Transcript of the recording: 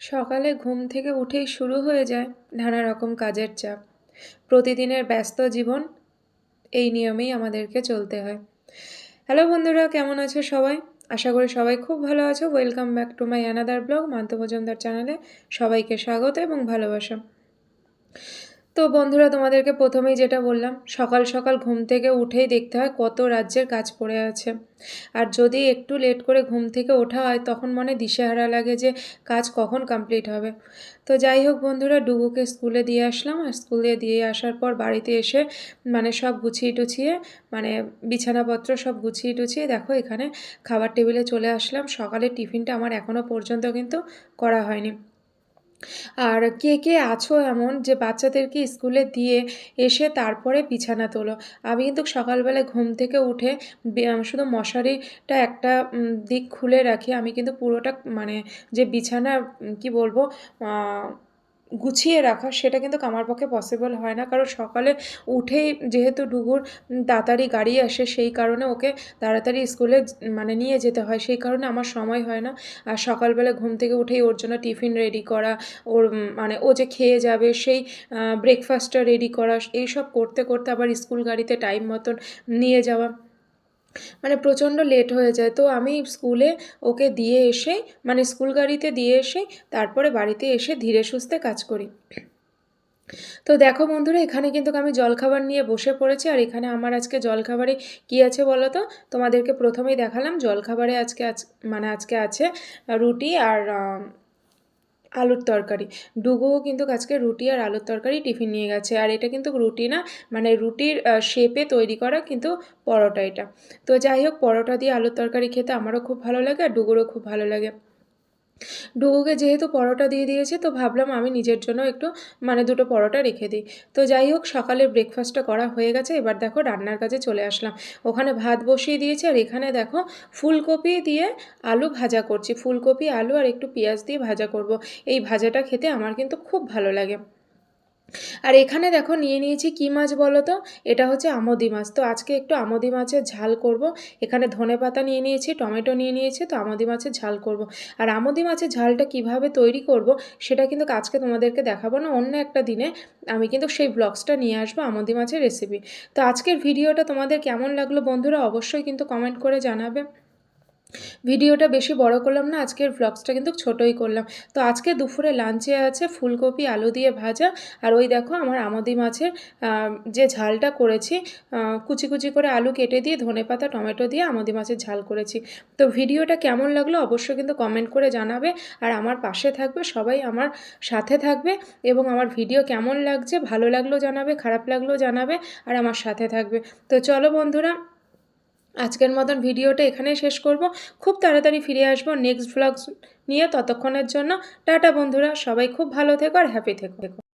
সকালে ঘুম থেকে উঠেই শুরু হয়ে যায় নানা রকম কাজের চাপ। প্রতিদিনের ব্যস্ত জীবন, এই নিয়মেই আমাদেরকে চলতে হয়। হ্যালো বন্ধুরা, কেমন আছো সবাই? আশা করি সবাই খুব ভালো আছো। Welcome back to my another blog Mantu Majumdar চ্যানেলে সবাইকে স্বাগত এবং ভালোবাসা। তো বন্ধুরা, তোমাদেরকে প্রথমেই যেটা বললাম, সকাল সকাল ঘুম থেকে উঠেই দেখতে হয় কত রাজ্যের কাজ পড়ে আছে। আর যদি একটু লেট করে ঘুম থেকে ওঠা হয়, তখন মনে দিশেহারা লাগে যে কাজ কখন কমপ্লিট হবে। তো যাই হোক বন্ধুরা, ডুবুকে স্কুলে দিয়ে আসলাম। আর স্কুলে দিয়ে আসার পর বাড়িতে এসে মানে সব গুছিয়ে টুছিয়ে মানে বিছানাপত্র সব গুছিয়ে টুছিয়ে দেখো এখানে খাবার টেবিলে চলে আসলাম। সকালের টিফিনটা আমার এখনও পর্যন্ত কিন্তু করা হয়নি। আর কে কে আছো এমন যে বাচ্চাদেরকে স্কুলে দিয়ে এসে তারপরে বিছানা তোলো? আমি কিন্তু সকালবেলায় ঘুম থেকে উঠে শুধু মশারিটা একটা দিক খুলে রাখি। আমি কিন্তু পুরোটা মানে যে বিছানা কি বলব গুছিয়ে রাখা, সেটা কিন্তু আমার পক্ষে পসিবল হয় না। কারণ সকালে উঠেই যেহেতু ডুগুর তাড়াতাড়ি গাড়ি আসে, সেই কারণে ওকে তাড়াতাড়ি স্কুলে মানে নিয়ে যেতে হয়। সেই কারণে আমার সময় হয় না। আর সকালবেলা ঘুম থেকে উঠেই ওর জন্য টিফিন রেডি করা, ওর মানে ও যে খেয়ে যাবে, সেই ব্রেকফাস্টটা রেডি করা, এইসব করতে করতে আবার স্কুল গাড়িতে টাইম মতন নিয়ে যাওয়া। মানে প্রচণ্ড লেট হয়ে যায়। তো আমি স্কুলে ওকে দিয়ে এসে মানে স্কুল গাড়িতে দিয়ে এসে, তারপরে বাড়িতে এসে ধীরে সুস্থে কাজ করি। তো দেখো বন্ধুরা, এখানে কিন্তু আমি জলখাবার নিয়ে বসে পড়েছি। আর এখানে আমার আজকে জলখাবারে কি আছে বলো তো? তোমাদেরকে প্রথমেই দেখালাম জলখাবারে আজকে আজ মানে আজকে আছে রুটি আর আলুর তরকারি। ডুগুও কিন্তু আজকে রুটি আর আলুর তরকারি টিফিন নিয়ে গেছে। আর এটা কিন্তু রুটি না মানে রুটির শেপে তৈরি করা কিন্তু পরোটা এটা। তো যাই হোক, পরোটা দিয়ে আলুর তরকারি খেতে আমারও খুব ভালো লাগে আর ডুগুরও খুব ভালো লাগে। ডুগুকে যেহেতু পরোটা দিয়ে দিয়েছে, তো ভাবলাম আমি নিজের জন্য একটু মানে দুটো পরোটা রেখে দিই। তো যাই হোক, সকালের ব্রেকফাস্টটা করা হয়ে গেছে। এবার দেখো রান্নার কাজে চলে আসলাম। ওখানে ভাত বসিয়ে দিয়েছি, আর এখানে দেখো ফুলকপি দিয়ে আলু ভাজা করছি। ফুলকপি, আলু আর একটু পেঁয়াজ দিয়ে ভাজা করব। এই ভাজাটা খেতে আমার কিন্তু খুব ভালো লাগে। আর এখানে দেখো নিয়ে নিয়েছি কী মাছ বলো তো? এটা হচ্ছে আমদি মাছ। তো আজকে একটু আমদি মাছের ঝাল করব। এখানে ধনে পাতা নিয়ে নিয়েছি, টমেটো নিয়ে নিয়েছি, তো আমদি মাছের ঝাল করব। আর আমদি মাছের ঝালটা কীভাবে তৈরি করব সেটা কিন্তু আজকে তোমাদেরকে দেখাবো না, অন্য একটা দিনে আমি কিন্তু সেই ব্লগসটা নিয়ে আসব আমদি মাছের রেসিপি তো আজকের ভিডিওটা তোমাদের কেমন লাগল বন্ধুরা অবশ্যই কিন্তু কমেন্ট করে জানাবে। ভিডিওটা বেশি বড় করলাম না, আজকের ভ্লগসটা কিন্তু ছোটোই করলাম। তো আজকে দুপুরে লাঞ্চে আছে ফুলকপি, আলু দিয়ে ভাজা, আর ওই দেখো আমার আমদি মাছের যে ঝালটা করেছি কুচি কুচি করে আলু কেটে দিয়ে ধনে পাতা, টমেটো দিয়ে আমদি মাছের ঝাল করেছি। তো ভিডিওটা কেমন লাগল অবশ্যই কিন্তু কমেন্ট করে জানাবে, আর আমার পাশে থাকবে, সবাই আমার সাথে থাকবে, এবং আমার ভিডিও কেমন লাগছে, ভালো লাগলেও জানাবে, খারাপ লাগলেও জানাবে, আর আমার সাথে থাকবে। তো চলো বন্ধুরা আজকের মতন ভিডিওটা এখানেই শেষ করব। খুব তাড়াতাড়ি ফিরে আসব নেক্সট ভ্লগস নিয়ে ততক্ষণের জন্য। টাটা বন্ধুরা, সবাই খুব ভালো থেকো আর হ্যাপি থেকো।